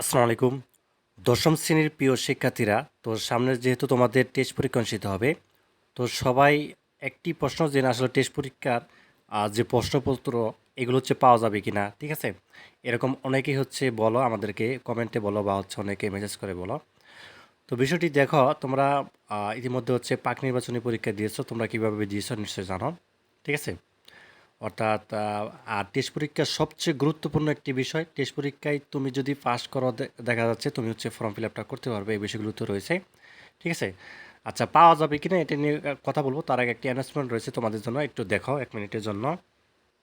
আসসালামু আলাইকুম। দশম শ্রেণির প্রিয় শিক্ষার্থীরা, তো সামনে যেহেতু তোমাদের টেস্ট পরীক্ষা অনুষ্ঠিত হবে, তো সবাই একটি প্রশ্ন জেনে আসলে টেস্ট পরীক্ষার যে প্রশ্নপত্র, এগুলো হচ্ছে পাওয়া যাবে কি না ঠিক আছে? এরকম অনেকেই হচ্ছে বলো, আমাদেরকে কমেন্টে বলো বা হচ্ছে অনেকে মেসেজ করে বলো। তো বিষয়টি দেখো, তোমরা ইতিমধ্যে হচ্ছে পাক নির্বাচনী পরীক্ষা দিয়েছ, তোমরা কীভাবে দিয়েছ নিশ্চয়ই জানো, ঠিক আছে? অর্থাৎ আর টেস্ট পরীক্ষার সবচেয়ে গুরুত্বপূর্ণ একটি বিষয়, টেস্ট পরীক্ষায় তুমি যদি পাস করো দেখা যাচ্ছে তুমি হচ্ছে ফর্ম ফিল আপটা করতে পারবে, এই বিষয়গুলো তো রয়েছে। ঠিক আছে? আচ্ছা পাওয়া যাবে কিনা এটা নিয়ে কথা বলব। তার আগে একটি অ্যানাউন্সমেন্ট রয়েছে তোমাদের জন্য, একটু দেখো, এক মিনিটের জন্য।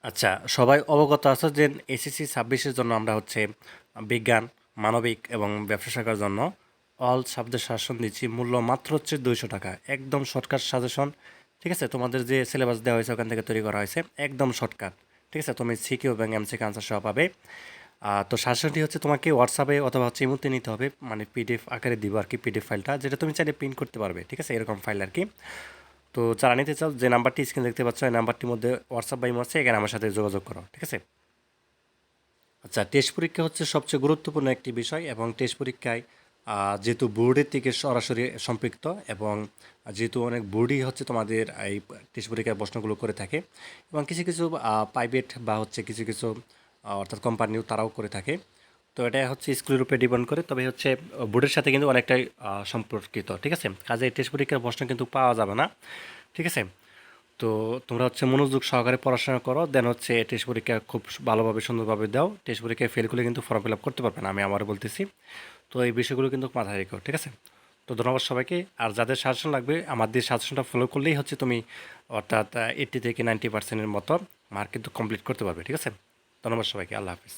আচ্ছা সবাই অবগত আছে যে এসএসসি ছাব্বিশের জন্য আমরা হচ্ছে বিজ্ঞান, মানবিক এবং ব্যবসা শাখার জন্য অল সাবজেক্ট শাসন দিচ্ছি। মূল্য মাত্র হচ্ছে দুইশো টাকা। একদম শর্টকাট সাজেশন ঠিক আছে, তোমাদের যে সিলেবাস দেওয়া হয়েছে ওখান থেকে তৈরি করা হয়েছে, একদম শর্টকাট ঠিক আছে, তুমি সিকিউ এবং এমসিকে আনসার সহ পাবে। তো শাসনটি হচ্ছে তোমাকে হোয়াটসঅ্যাপে অথবা হচ্ছে ইমুতে নিতে হবে মানে পিডিএফ আকারে দিব আর কি পিডিএফ ফাইলটা যেটা তুমি চাইলে প্রিন্ট করতে পারবে, ঠিক আছে, এরকম ফাইল আর কি তো যারা নিতে চাও, যে নাম্বারটি স্ক্রিন দেখতে পাচ্ছ, এই নাম্বারটির মধ্যে হোয়াটসঅ্যাপ বা ইমো আছে, এখানে আমার সাথে যোগাযোগ করো, ঠিক আছে? আচ্ছা টেস্ট পরীক্ষা হচ্ছে সবচেয়ে গুরুত্বপূর্ণ একটি বিষয় এবং টেস্ট পরীক্ষায় যেহেতু বোর্ডের থেকে সরাসরি সম্পৃক্ত এবং যেহেতু অনেক বোর্ডই হচ্ছে তোমাদের এই টেস্ট পরীক্ষার প্রশ্নগুলো করে থাকে এবং কিছু কিছু প্রাইভেট বা হচ্ছে কিছু কিছু অর্থাৎ কোম্পানিও তারাও করে থাকে। তো এটা হচ্ছে স্কুলের উপরে ডিপেন্ড করে, তবে হচ্ছে বোর্ডের সাথে কিন্তু অনেকটাই সম্পর্কিত, ঠিক আছে? কাজে টেস্ট পরীক্ষার প্রশ্ন কিন্তু পাওয়া যাবে না, ঠিক আছে? তো তোমরা হচ্ছে মনোযোগ সহকারে পড়াশোনা করো দেন হচ্ছে টেস্ট পরীক্ষা খুব ভালোভাবে, সুন্দরভাবে দাও। টেস্ট পরীক্ষায় ফেল করলে কিন্তু ফর্ম ফিল আপ করতে পারবে না, আমি আবার বলতেছি। তো এই বিষয়গুলো কিন্তু মাথায় রেখো, ঠিক আছে? তো ধন্যবাদ সবাইকে। আর যাদের সাজেশন লাগবে আমাদের সাজেশনটা ফলো করলেই হচ্ছে তুমি অর্থাৎ এইট্টি থেকে নাইনটি পার্সেন্টের মতো মার্ক কিন্তু কমপ্লিট করতে পারবে, ঠিক আছে? ধন্যবাদ সবাইকে, আল্লাহ হাফিজ।